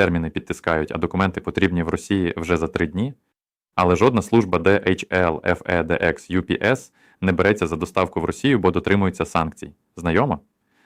терміни підтискають, а документи потрібні в Росії вже за три дні. Але жодна служба DHL, FEDX, UPS не береться за доставку в Росію, бо дотримується санкцій. Знайомо?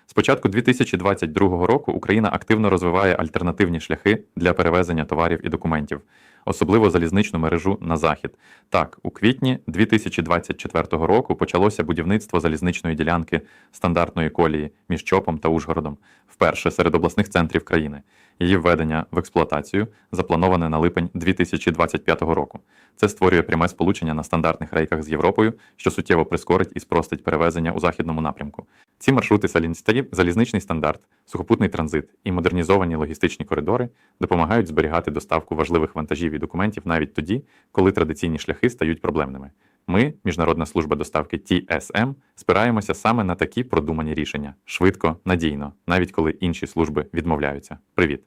З початку 2022 року Україна активно розвиває альтернативні шляхи для перевезення товарів і документів, особливо залізничну мережу на захід. Так, у квітні 2024 року почалося будівництво залізничної ділянки стандартної колії між Чопом та Ужгородом, вперше серед обласних центрів країни. Її введення в експлуатацію заплановане на липень 2025 року. Це створює пряме сполучення на стандартних рейках з Європою, що суттєво прискорить і спростить перевезення у західному напрямку. Ці маршрути Салінстарі, залізничний стандарт, сухопутний транзит і модернізовані логістичні коридори допомагають зберігати доставку важливих вантажів і документів навіть тоді, коли традиційні шляхи стають проблемними. Ми, Міжнародна служба доставки TSM, спираємося саме на такі продумані рішення швидко, надійно, навіть коли інші служби відмовляються. Привіт!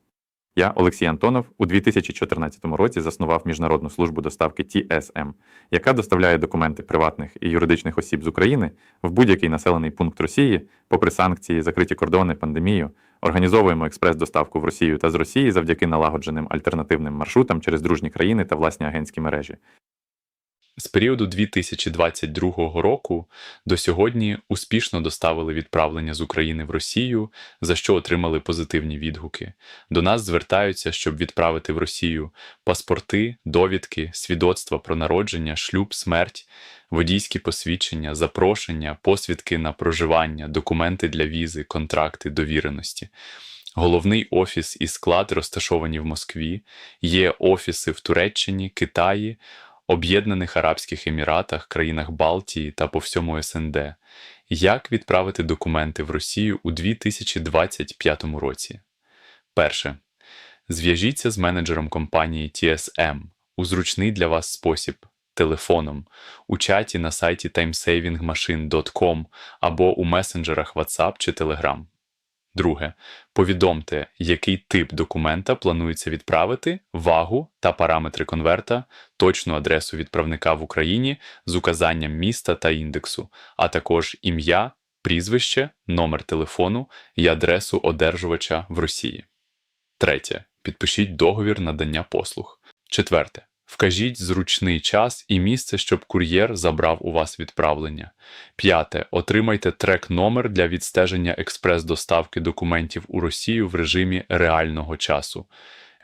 Я Олексій Антонов у 2014 році заснував Міжнародну службу доставки TSM, яка доставляє документи приватних і юридичних осіб з України в будь-який населений пункт Росії, попри санкції, закриті кордони, пандемію. Організовуємо експрес-доставку в Росію та з Росії завдяки налагодженим альтернативним маршрутам через дружні країни та власні агентські мережі. З періоду 2022 року до сьогодні успішно доставили відправлення з України в Росію, за що отримали позитивні відгуки. До нас звертаються, щоб відправити в Росію паспорти, довідки, свідоцтва про народження, шлюб, смерть, водійські посвідчення, запрошення, посвідки на проживання, документи для візи, контракти, довіреності. Головний офіс і склад розташовані в Москві. Є офіси в Туреччині, Китаї, Об'єднаних Арабських Еміратах, країнах Балтії та по всьому СНД. Як відправити документи в Росію у 2025 році? Перше. Зв'яжіться з менеджером компанії TSM у зручний для вас спосіб телефоном, у чаті на сайті timesavingmachine.com або у месенджерах WhatsApp чи Telegram. Друге. Повідомте, який тип документа планується відправити, вагу та параметри конверта, точну адресу відправника в Україні з указанням міста та індексу, а також ім'я, прізвище, номер телефону і адресу одержувача в Росії. Третє. Підпишіть договір надання послуг. Четверте. Вкажіть зручний час і місце, щоб кур'єр забрав у вас відправлення. П'яте. Отримайте трек-номер для відстеження експрес-доставки документів у Росію в режимі реального часу.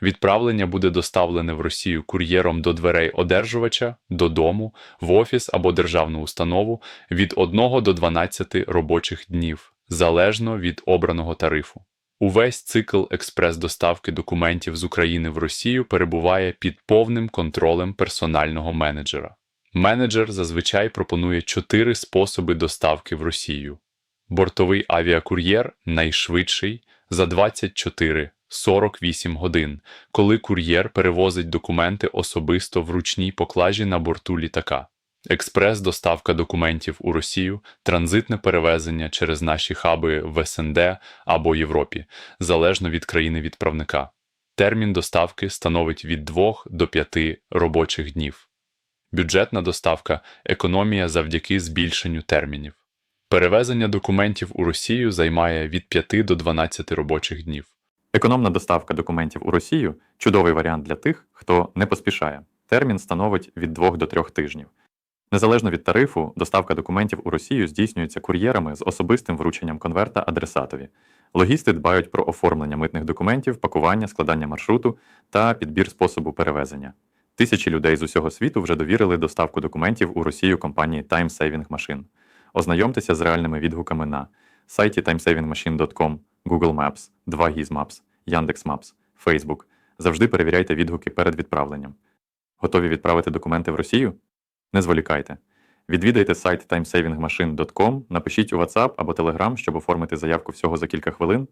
Відправлення буде доставлене в Росію кур'єром до дверей одержувача, додому, в офіс або державну установу від 1 до 12 робочих днів, залежно від обраного тарифу. Увесь цикл експрес-доставки документів з України в Росію перебуває під повним контролем персонального менеджера. Менеджер зазвичай пропонує чотири способи доставки в Росію. Бортовий авіакур'єр найшвидший за 24-48 годин, коли кур'єр перевозить документи особисто в ручній поклажі на борту літака. Експрес-доставка документів у Росію, транзитне перевезення через наші хаби в СНД або Європі, залежно від країни відправника. Термін доставки становить від 2 до 5 робочих днів. Бюджетна доставка економія завдяки збільшенню термінів. Перевезення документів у Росію займає від 5 до 12 робочих днів. Економна доставка документів у Росію чудовий варіант для тих, хто не поспішає. Термін становить від 2 до 3 тижнів. Незалежно від тарифу, доставка документів у Росію здійснюється кур'єрами з особистим врученням конверта адресатові. Логісти дбають про оформлення митних документів, пакування, складання маршруту та підбір способу перевезення. Тисячі людей з усього світу вже довірили доставку документів у Росію компанії Time Saving Machine. Ознайомтеся з реальними відгуками на сайті timesavingmachine.com, Google Maps, 2GIS Maps, Яндекс.Maps, Facebook. Завжди перевіряйте відгуки перед відправленням. Готові відправити документи в Росію? Не зволікайте. Відвідайте сайт timesavingmachine.com, напишіть у WhatsApp або Telegram, щоб оформити заявку всього за кілька хвилин,